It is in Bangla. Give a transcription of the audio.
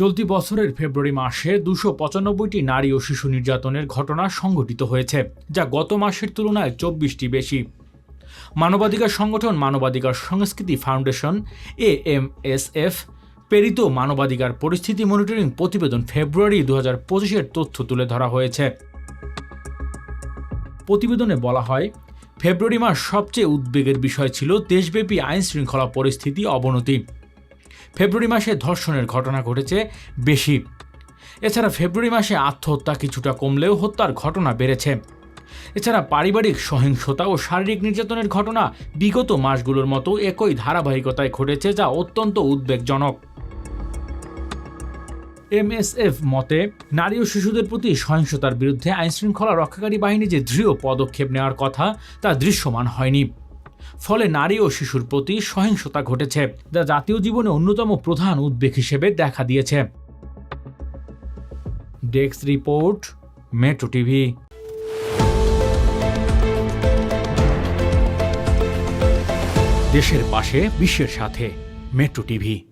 চলতি বছরের ফেব্রুয়ারি মাসে দুশো পঁচানব্বইটি নারী ও শিশু নির্যাতনের ঘটনা সংঘটিত হয়েছে, যা গত মাসের তুলনায় চব্বিশটি বেশি। মানবাধিকার সংগঠন মানবাধিকার সংস্কৃতি foundation A M S F প্রেরিত মানবাধিকার পরিস্থিতি মনিটরিং প্রতিবেদন ফেব্রুয়ারি দু হাজার পঁচিশের তথ্য তুলে ধরা হয়েছে। প্রতিবেদনে বলা হয়, ফেব্রুয়ারি মাস সবচেয়ে উদ্বেগের বিষয় ছিল দেশব্যাপী আইন শৃঙ্খলা পরিস্থিতি অবনতি। ফেব্রুয়ারি মাসে ধর্ষণের ঘটনা ঘটেছে বেশি। এছাড়া ফেব্রুয়ারি মাসে আত্মহত্যা কিছুটা কমলেও হত্যার ঘটনা বেড়েছে। এছাড়া পারিবারিক সহিংসতা ও শারীরিক নির্যাতনের ঘটনা বিগত মাসগুলোর মতো একই ধারাবাহিকতায় ঘটেছে, যা অত্যন্ত উদ্বেগজনক। এমএসএফ মতে, নারী ও শিশুদের প্রতি সহিংসতার বিরুদ্ধে আইনশৃঙ্খলা রক্ষাকারী বাহিনী যে দৃঢ় পদক্ষেপ নেওয়ার কথা, তা দৃশ্যমান হয়নি। ফলে নারী ও শিশুর প্রতি সহিংসতা ঘটেছে, যা জাতীয় জীবনে অন্যতম প্রধান উদ্বেগ হিসেবে দেখা দিয়েছে। Desk report, Metro TV. দেশের পাশে, বিশ্বের সাথে, মেট্রো টিভি।